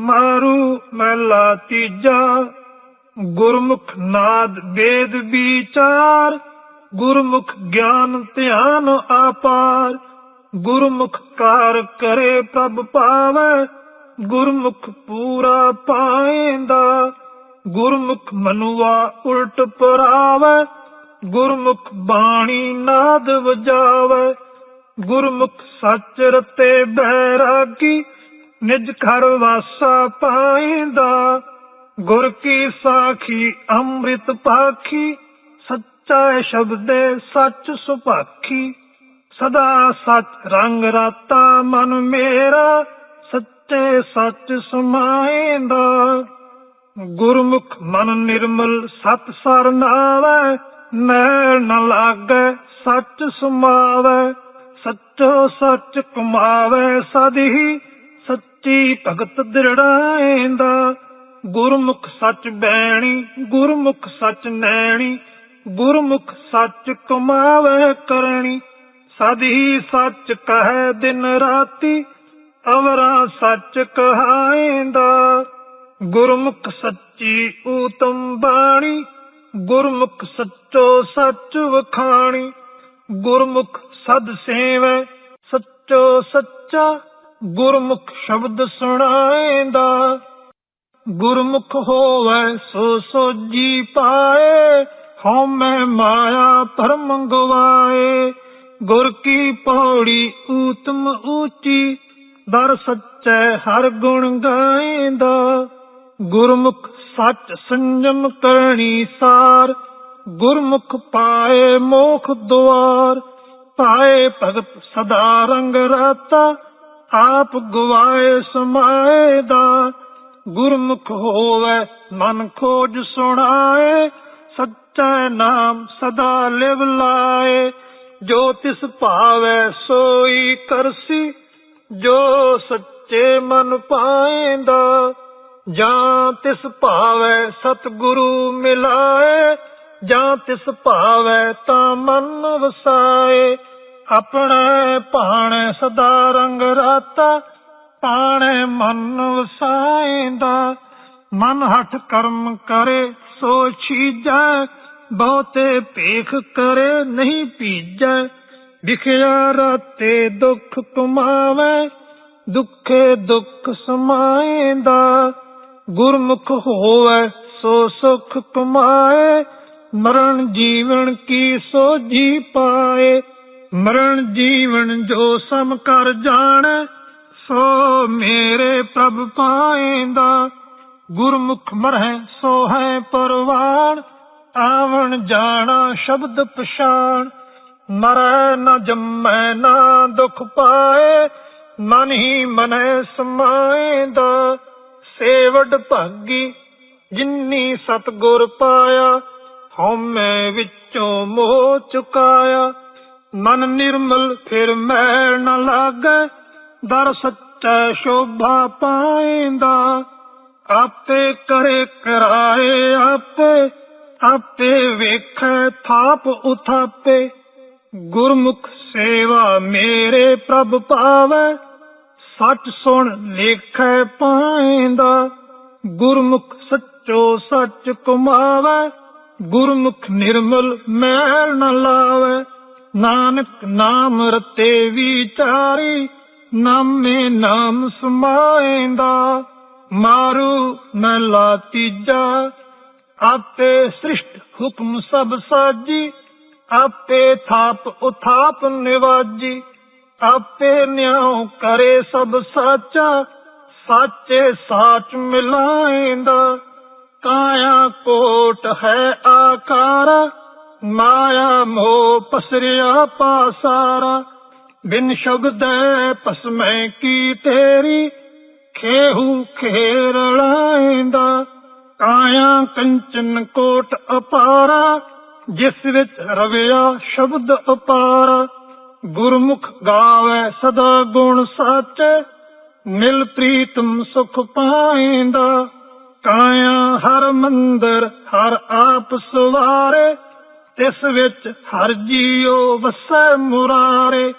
ਮਾਰੂ ਮਹਿਲਾ ਤੀਜਾ। ਗੁਰਮੁਖ ਨਾਦ ਵੇਦ ਵਿਚਾਰ, ਗੁਰਮੁਖ ਗਿਆਨ ਧਿਆਨ ਆਪਾਰ। ਗੁਰਮੁਖ ਕਾਰ ਕਰੇ ਪ੍ਰਭ ਪਾਵੈ, ਗੁਰਮੁਖ ਪੂਰਾ ਪਾਏਂਦਾ। ਗੁਰਮੁਖ ਮਨੁਆ ਉਲਟ ਪਰਾਵੈ, ਗੁਰਮੁਖ ਬਾਣੀ ਨਾਦ ਵਜਾਵੈ। ਗੁਰਮੁਖ ਸੱਚ ਰਤੇ ਬੈਰਾਗੀ ਨਿਜ ਘਰ ਵਾਸਾ ਪਾਏਂਦਾ ਗੁਰ ਕੀ ਸਾਖੀ ਅੰਮ੍ਰਿਤ ਪਾਖੀ, ਸੱਚਾ ਸ਼ਬਦੇ ਸੱਚ ਸੁਭਾਖੀ। ਸਦਾ ਸੱਚ ਰੰਗ ਰਾਤਾ ਮਨ ਮੇਰਾ, ਸੱਚੇ ਸੱਚ ਸਮਾਏਂਦਾ ਗੁਰਮੁਖ ਮਨ ਨਿਰਮਲ ਸਤ ਸਰਨਾਵੈ ਨਾਵੈ ਮੈਲ ਨ ਲਾਗੈ ਸੱਚ ਸਮਾਵੈ। ਸੱਚੋ ਸੱਚ ਕਮਾਵੈ ਸਦਹੀ ਸੱਚੀ ਭਗਤ ਦ੍ਰਿੜਾਏਂਦਾ ਗੁਰਮੁਖ ਸੱਚ ਬੈਣੀ, ਗੁਰਮੁਖ ਸੱਚ ਨੈਣੀ, ਗੁਰਮੁਖ ਸੱਚ ਕਮਾਵੈ ਕਰਨੀ ਸਦਹੀ ਸੱਚ ਕਹੈ ਦਿਨ ਰਾਤੀ, ਅਵਰਾ ਸੱਚ ਕਹਾਏਂਦਾ ਗੁਰਮੁਖ ਸੱਚੀ ਊਤਮ ਬਾਣੀ, ਗੁਰਮੁਖ ਸੱਚੋ ਸੱਚ ਵਖਾਣੀ। ਗੁਰਮੁਖ ਸਦ ਸੇਵੈ, ਸੱਚੋ ਸੱਚਾ ਗੁਰਮੁਖ ਸ਼ਬਦ ਸੁਣਾਏਂਦਾ, ਗੁਰਮੁਖ ਹੋਵੈ ਸੋ ਸੋਜੀ ਪਾਏ ਹਉਮੈ ਮਾਇਆ ਭਰਮ ਗਵਾਏ ਗੁਰ ਕੀ ਪੌੜੀ ਊਤਮ ਊਚੀ, ਦਰ ਸੱਚੈ ਹਰ ਗੁਣ ਗਾਏਂਦਾ। ਗੁਰਮੁਖ ਸੱਚ ਸੰਜਮ ਕਰਨੀ ਸਾਰ, ਗੁਰਮੁਖ ਪਾਏ ਮੋਖ ਦੁਆਰ। ਪਾਏ ਭਗਤ ਸਦਾ ਰੰਗ ਰਾਤਾ ਆਪ ਗਵਾਏ ਸਮਾਏ ਦਾ, ਗੁਰਮੁਖ ਹੋਵੇ ਮਨ ਖੋਜ ਸੁਣਾਏ, ਸੱਚਾ ਨਾਮ ਸਦਾ ਲਿਵ ਲਾਏ। ਜੋ ਤਿਸ ਭਾਵੈ ਸੋਈ ਕਰਸੀ ਜੋ ਸੱਚੇ ਮਨ ਪਾਏਂਦਾ, ਜਾਂ ਤਿਸ ਭਾਵੈ ਸਤਿਗੁਰੂ ਮਿਲਾਏ, ਜਾਂ ਤਿਸ ਭਾਵੈ ਤਾਂ ਮਨ ਵਸਾਏ। ਆਪਣੇ ਭਾਣੇ ਸਦਾ ਰੰਗ ਰਾਤਾ ਪਾਣੇ ਮਨ ਵਸਾਏਂਦਾ ਮਨ ਹੱਠ ਕਰਮ ਕਰੇ, ਸੋ ਛੀਜੈ, ਬਹੁਤੇ ਭੇਖ ਕਰੇ, ਨਹੀਂ ਪੀਜੈ ਵਿਖਿਆ ਰਾਤੇ ਦੁੱਖ ਕਮਾਵੇ ਦੁੱਖੇ ਦੁੱਖ ਸਮਾਏਂਦਾ ਗੁਰਮੁਖ ਹੋਵੇ, ਸੋ ਸੁਖ ਕਮਾਏ, ਮਰਨ ਜੀਵਨ ਕੀ ਸੋਜੀ ਪਾਏ। ਮਰਨ ਜੀਵਨ ਜੋ ਸਮ ਕਰ ਜਾਣ, ਸੋ ਮੇਰੇ ਪ੍ਰਭ ਪਾਏਂਦਾ। ਗੁਰਮੁਖ ਮਰਹਿ, ਸੋ ਹੈ ਪਰਵਾਨ, ਆਵਣ ਜਾਣਾ ਸ਼ਬਦ ਪਛਾਣ। ਮਰੈ ਨਾ ਜੰਮੈ, ਨਾ ਦੁਖ ਪਾਏ, ਮਨ ਹੀ ਮਨੈ ਸਮਾਏਂਦਾ। ਸੇਵਡ ਭਾਗੀ, ਜਿਨੀ ਸਤਗੁਰ ਪਾਇਆ, ਹਉਮੈ ਵਿੱਚੋਂ ਮੋਹ ਚੁਕਾਇਆ। ਮਨ ਨਿਰਮਲ, ਫਿਰ ਮੈਲ ਨ ਲਾਗੈ। ਦਰ ਸੱਚਾ ਸ਼ੋਭਾ ਪਾਏਂਦਾ। ਆਪੇ ਕਰੇ ਕਰਾਏ ਆਪੇ ਆਪੇ ਵੇਖੈ ਥਾਪ ਉਥਾਪੇ। ਗੁਰਮੁਖ ਸੇਵਾ ਮੇਰੇ ਪ੍ਰਭ ਪਾਵੈ, ਸੱਚ ਸੁਣ ਲੇਖੈ ਪਾਏਂਦਾ। ਗੁਰਮੁਖ ਸੱਚੋ ਸੱਚ ਕਮਾਵੈ, ਗੁਰਮੁਖ ਨਿਰਮਲ ਮੈਲ ਨ ਲਾਵੈ। ਨਾਨਕ ਨਾਮ ਰਤੇ ਵਿਚਾਰੀ, ਨਾਮੇ ਨਾਮ ਸਮਾਏਂਦਾ। ਮਾਰੂ ਮਹਿਲਾ ਤੀਜਾ, ਆਪੇ ਸ੍ਰਿਸ਼ਟ ਹੁਕਮ ਸਭ ਸਾਜੀ, ਆਪੇ ਥਾਪ ਉਥਾਪ ਨਿਵਾਜੀ, ਆਪੇ ਨਿਆਉ ਕਰੇ ਸਭ ਸਾਚਾ, ਸਾਚੇ ਸਾਚ ਮਿਲਾਏਂਦਾ। ਕਾਇਆ ਕੋਟ ਹੈ ਆਕਾਰ ਮਾਇਆ ਮੋਹ ਪਸਰਿਆ ਪਾਸਾਰਾ ਬਿਨ ਸ਼ਬਦੈ ਪਸਮੈ ਕੀ ਤੇਰੀ। ਖੇਹੂ ਖੇਰਲਾਏਂਦਾ ਕਾਇਆ ਕੰਚਨ ਕੋਟ ਅਪਾਰਾ। ਜਿਸ ਵਿੱਚ ਰਵਿਆ ਸ਼ਬਦ ਅਪਾਰਾ ਗੁਰਮੁਖ ਗਾਵੇ ਸਦਾ ਗੁਣ ਸਾਚੇ। ਮਿਲ ਪ੍ਰੀਤਮ ਸੁਖ ਪਾਏਂਦਾ ਕਾਇਆ ਹਰ ਮੰਦਰ ਹਰ ਆਪ ਸੁਵਾਰੇ। ਤਿਸ ਵਿੱਚ ਹਰ ਜੀਉ ਵਸੈ ਮੁਰਾਰੇ,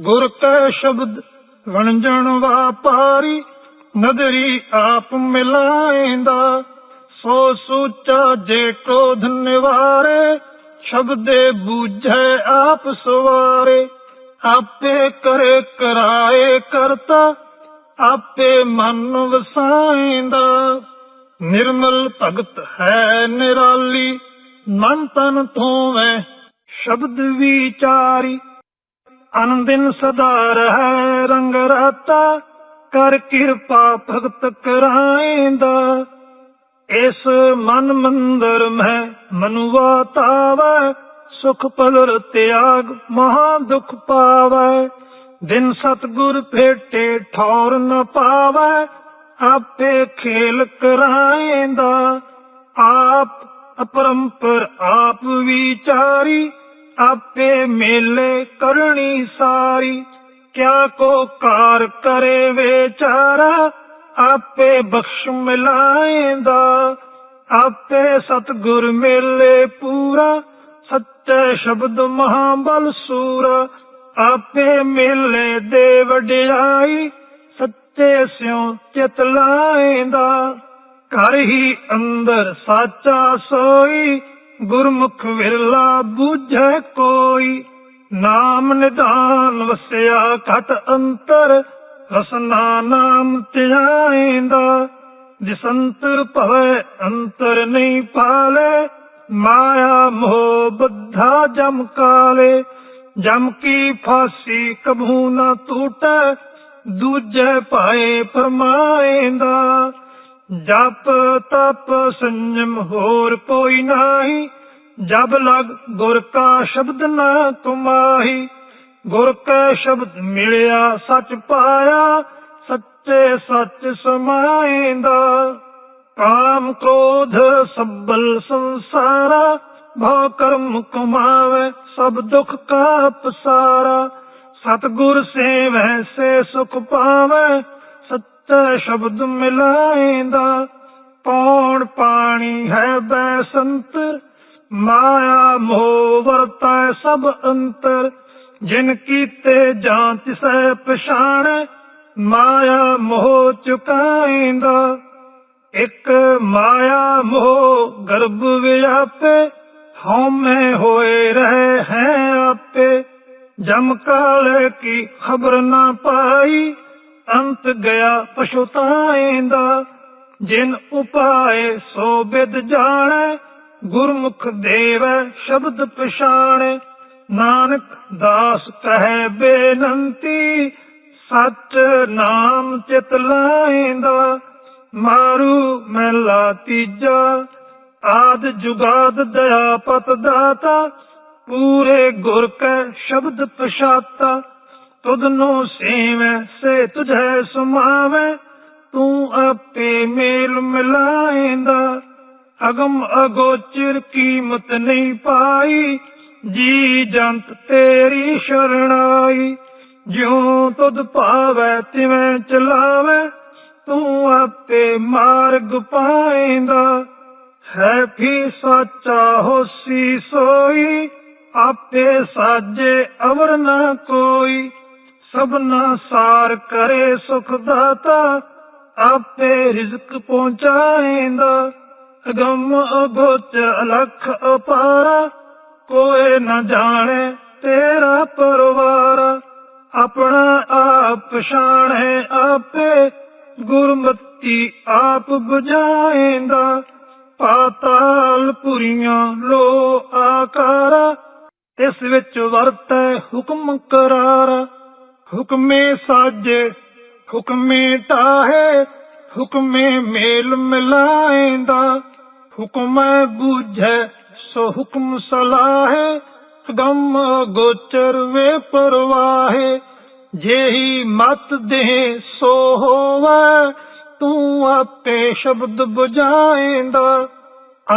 ਗੁਰ ਕੈ ਸ਼ਬਦ ਵਣਜਣ ਵਾਪਾਰੀ, ਨਦਰੀ ਆਪ ਮਿਲਾਏਂਦਾ। ਸੋ ਸੂਚਾ ਜੇ ਕ੍ਰੋਧ ਨਿਵਾਰੇ, ਸ਼ਬਦੇ ਬੂਝੈ ਆਪ ਸਵਾਰੇ। ਆਪੇ ਕਰੇ ਕਰਾਏ ਕਰਤਾ, ਆਪੇ ਮਨ ਵਸਾਏਂਦਾ। ਨਿਰਮਲ ਭਗਤ ਹੈ ਨਿਰਾਲੀ ਮਨ ਤਨ ਧੋਵੈ ਸ਼ਬਦ ਵਿਚਾਰੀ। ਅਨੰਦਿਨ ਸਦਾ ਰਹਿ ਰੰਗ ਰਾਤਾ, ਕਰ ਕਿਰਪਾ ਭਗਤ ਕਰਾਏਂਦਾ। ਇਸ ਮਨ ਮੰਦਰ ਮੈਂ ਮਨੁਆ ਤਾਵੈ, ਸੁਖ ਪਲਰ ਤਿਆਗ ਮਹਾ ਦੁਖ ਪਾਵੈ। ਦਿਨ ਸਤਗੁਰ ਭੇਟੇ ਠੌਰ ਨ ਪਾਵੈ, ਆਪੇ ਖੇਲ ਕਰਾਏਂਦਾ। ਆਪ ਅਪਰੰਪਰ ਆਪ ਵਿਚਾਰੀ, ਆਪੇ ਮੇਲੇ ਕਰਨੀ ਸਾਰੀ। ਕਿਆ ਕੋ ਕਾਰ ਕਰੇ ਵਿਚਾਰਾ, ਆਪੇ ਬਖਸ਼ ਮਿਲਾਏਂਦਾ। ਆਪੇ ਸਤਗੁਰ ਮੇਲੇ ਪੂਰਾ, ਸੱਚੇ ਸ਼ਬਦ ਮਹਾਬਲ ਸੂਰਾ। ਆਪੇ ਮੇਲੇ ਦੇ ਵਡਿਆਈ, ਸੱਚੇ ਸਿਉ ਚਿਤ ਲਾਏਂਦਾ। ਘਰ ਹੀ ਅੰਦਰ ਸਾਚਾ ਸੋਈ, ਗੁਰਮੁਖ ਵਿਰਲਾ ਬੂਝੈ ਕੋਈ। ਨਾਮ ਨਿਧਾਨ ਵਸਿਆ ਘਟ ਅੰਤਰ ਰਸਨਾ ਨਾਮ ਧਿਆਏਂਦਾ ਜਿਸ ਅੰਤਰ ਭਵੈ ਅੰਤਰ ਨਹੀਂ ਪਾਲੇ, ਮਾਇਆ ਮੋਹ ਬੱਧਾ ਜਮ ਕਾਲੇ। ਜਮ ਕੀ ਫਾਸੀ ਕਬਹੂ ਨਾ ਟੂਟੈ, ਦੂਜੇ ਪਾਏ ਫਰਮਾਏਂਦਾ ਜਪ ਤਪ ਸੰਜਮ ਹੋਰ ਕੋਈ ਨਹੀਂ, ਜਬ ਲਗ ਗੁਰ ਕਾ ਸ਼ਬਦ ਨਾ ਤੁਮਾਹੀ। ਗੁਰ ਕਾ ਸ਼ਬਦ ਮਿਲਿਆ ਸੱਚ ਪਾਇਆ, ਸੱਚੇ ਸੱਚ ਸਮਾਏਂਦਾ ਕਾਮ ਕ੍ਰੋਧ ਸਬਲ ਸੰਸਾਰਾ ਭਉ ਕਰਮ ਕਮਾਵੇ ਸਭ ਦੁੱਖ ਕਾ ਪਸਾਰਾ। ਸਤਗੁਰ ਸੇਵੈ ਸੇ ਸੁਖ ਪਾਵੇ ਸ਼ਬਦ ਮਿਲਾਏਂਦਾ ਪੌਣ ਪਾਣੀ ਹੈ ਬੈਸੰਤ, ਮਾਇਆ ਮੋਹ ਵਰਤੈ ਸਭ ਅੰਤਰ, ਜਿਨ ਕੀਤੇ ਜਾਂਚ ਸੈ ਪਛਾਣ, ਮਾਇਆ ਮੋਹ ਚੁਕਾਏਂਦਾ ਇੱਕ ਮਾਇਆ ਮੋਹ ਗਰਭ ਵਿਆਪੇ, ਹਉਮੈ ਹੋਏ ਰਹੇ ਹੈ ਆਪੇ, ਜਮ ਕਾਲ ਕੀ ਖਬਰ ਨਾ ਪਾਈ ਅੰਤ ਗਿਆ ਪਛਤਾਏਂਦਾ ਜਿਨ ਉਪਾਏ ਸੋ ਬਿਦ ਜਾਣੈ, ਗੁਰਮੁਖ ਦੇਵੈ ਸ਼ਬਦ ਪਛਾਣੈ। ਨਾਨਕ ਦਾਸ ਕਹੈ ਬੇਨੰਤੀ, ਸੱਚ ਨਾਮ ਚਿਤ ਲਾਏਂਦਾ ਮਾਰੂ ਮਹਿਲਾ ਤੀਜਾ। ਆਦ ਜੁਗਾਦ ਦਇਆ ਪਤ ਦਾਤਾ, ਪੂਰੇ ਗੁਰ ਕੈ ਸ਼ਬਦ ਪਛਾਤਾ। ਤੁਧਨੋ ਸੇਵੈ, ਸੇ ਤੁਝੈ ਸਮਾਵੈ। ਤੂੰ ਆਪੇ ਮੇਲ ਮਿਲਾਏਂਦਾ। ਅਗਮ ਅਗੋਚਰ ਕੀਮਤ ਨਹੀਂ ਪਾਈ। ਜੀ ਜੰਤ ਤੇਰੀ ਸ਼ਰਣਾਈ। ਜਿਉ ਤੁਧ ਭਾਵੈ, ਤਿਵੇਂ ਚਲਾਵੈ। ਤੂੰ ਆਪੇ ਮਾਰਗ ਪਾਏਂਦਾ। ਹੈ ਫੀ ਸੱਚਾ ਹੋਸੀ ਸੋਈ? ਆਪੇ ਸਾਜੇ ਅਵਰ ਨਾ ਕੋਈ। ਸਭਨਾ ਸਾਰ ਕਰੇ ਸੁਖ ਦਾਤਾ, ਆਪੇ ਰਿਜ਼ਕ ਪਹੁੰਚਾਏਂਦਾ। ਅਗੰਮ ਅਗੋਚ ਅਲਖ ਅਪਾਰਾ, ਕੋਏ ਨਾ ਜਾਣੇ ਤੇਰਾ ਪਰਵਾਰ। ਆਪਣਾ ਆਪ ਪਛਾਣੇ ਆਪੇ, ਗੁਰਮਤੀ ਆਪ ਬੁਝਾਏਂਦਾ। ਪਾਤਾਲ ਪੁਰੀਆਂ ਲੋ ਆਕਾਰਾ, ਇਸ ਵਿੱਚ ਵਰਤੈ ਹੁਕਮ ਕਰਾਰਾ। ਹੁਕਮੇ ਸਾਜੇ, ਹੁਕਮੇ ਟਾਹੇ, ਹੁਕਮੇ ਮੇਲ ਮਿਲਾਏਂਦਾ। ਹੁਕਮੈ ਬੂਝੈ, ਸੋ ਹੁਕਮ ਸਲਾਹੇ ਗਮ ਗੋਚਰ ਵੇ ਪਰਵਾਹੇ। ਜੇਹੀ ਮਤ ਦੇ ਸੋ ਹੋਵੇ, ਤੂੰ ਆਪੇ ਸ਼ਬਦ ਬੁਝਾਏਂਦਾ।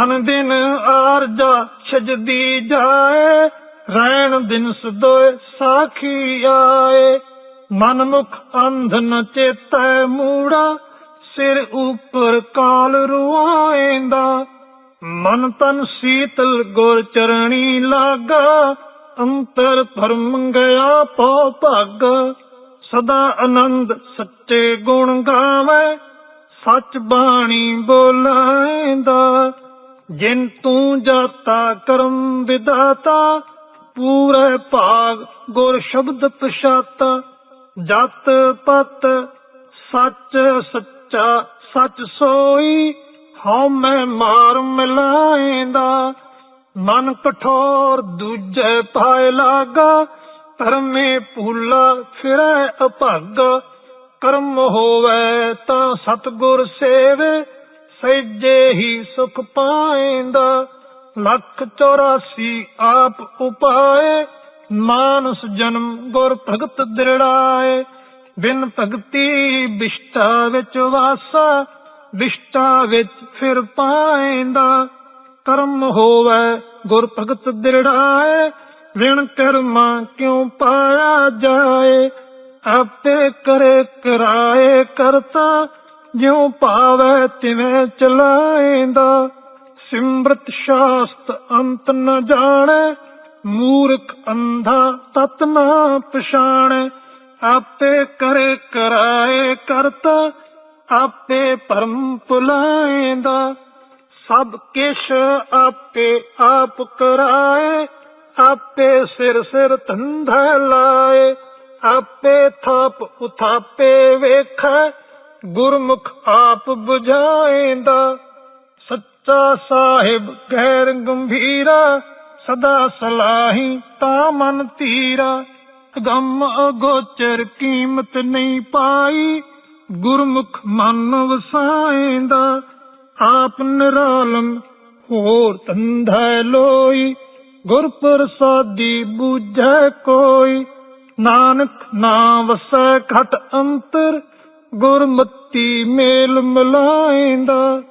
ਅਨ ਦਿਨ ਆਰਜਾ ਛਜਦੀ ਜਾਏ ਰਹਿਣ ਦਿਨ ਸਦੋਏ ਸਾਖੀ ਆਏ। ਮਨ ਮੁਖ ਅੰਧ ਨ ਚੇਤੈ ਮੂੜਾ, ਸਿਰ ਉਪਰ ਕਾਲ ਰੁਆਏਂਦਾ ਮਨ ਤਨ ਸੀਤਲ ਗੁਰ ਚਰਣੀ ਲਾਗਾ, ਅੰਤਰ ਪਰਮ ਗਿਆ ਪਉ ਭਾਗਾ। ਸਦਾ ਆਨੰਦ ਸੱਚੇ ਗੁਣ ਗਾਵੇ, ਸੱਚ ਬਾਣੀ ਬੋਲਾਂਦਾ ਜਿਨ ਤੂੰ ਜਾਤਾ ਕਰਮ ਵਿਦਾਤਾ ਪੂਰੇ ਭਾਗ ਗੁਰ ਸ਼ਬਦ ਪਛਾਤਾ, ਜਤ ਪਤ, ਸੱਚ ਸੱਚਾ, ਸੱਚ ਸੋਈ, ਹਉ ਮੈਂ ਮਾਰ ਮਿਲਾਏਂਦਾ। ਮਨ ਕਠੋਰ ਦੂਜੇ ਪਾਏ ਲਾਗਾ, ਧਰਮੇ ਭੂਲਾ ਫਿਰੈ ਅਭਾਗਾ। ਕਰਮ ਹੋਵੇ ਤਾਂ ਸਤਗੁਰ ਸੇਵੇ ਸਹਿਜੇ ਹੀ ਸੁਖ ਪਾਏਂਦਾ। ਲੱਖ 84 ਆਪ ਉਪਾਏ, ਮਾਨਸ ਜਨਮ ਗੁਰ ਭਗਤ ਦਿਰੜਾਏ। ਬਿਨ ਭਗਤੀ ਵਿਸ਼ਟਾ ਵਿੱਚ ਵਾਸਾ ਵਿਸ਼ਟਾ ਵਿੱਚ ਫਿਰ ਪਾਏਂਦਾ ਕਰਮ ਹੋਵੇ ਗੁਰ ਭਗਤ ਦਿਰੜਾਏ ਵਿਣ ਕਰਮਾ ਕਿਉ ਪਾਇਆ ਜਾਏ? ਆਪੇ ਕਰੇ ਕਰਾਏ ਕਰਤਾ, ਜਿਉ ਭਾਵੇ ਤਿਵੇਂ ਚਲਾਏਂਦਾ ਸਿਮਰਤ ਸ਼ਾਸਤ ਅੰਤ ਨ ਜਾਣੈ, ਮੂਰਖ ਅੰਧਾ ਤਤ ਨਾ ਪਛਾਣੈ। ਆਪੇ ਕਰੇ ਕਰਾਏ ਕਰਤਾ, ਆਪੇ ਪਰਮ ਭੁਲਾਏਂਦਾ। ਸਭ ਕਿਛ ਆਪੇ ਆਪ ਕਰਾਏ, ਆਪੇ ਸਿਰ ਸਿਰ ਧੰਧਾ ਲਾਏ। ਆਪੇ ਥਾਪ ਉਥਾਪੇ ਵੇਖੈ, ਗੁਰਮੁਖ ਆਪ 부ਝਾਏਂਦਾ ਸੱਚਾ ਸਾਹਿਬ ਗੈਰ ਗੰਭੀਰਾ, ਸਦਾ ਸਲਾਹੀ ਤਾ ਮਨ ਧੀਰਾ। ਗਮ ਅਗੋਚਰ ਕੀਮਤ ਨਹੀਂ ਪਾਈ, ਗੁਰਮੁਖ ਮਨ ਵਸਾਏਂਦਾ ਆਪ ਨਿਰਾਲਮ ਹੋਰ ਧੰਧਾ ਲੋਈ, ਗੁਰ ਪ੍ਰਸਾਦੀ ਬੂਝੈ ਕੋਈ। ਨਾਨਕ ਨਾਮ ਵਸੈ ਖਟ ਅੰਤਰ, ਗੁਰਮਤੀ ਮੇਲ ਮਿਲਾਏਂਦਾ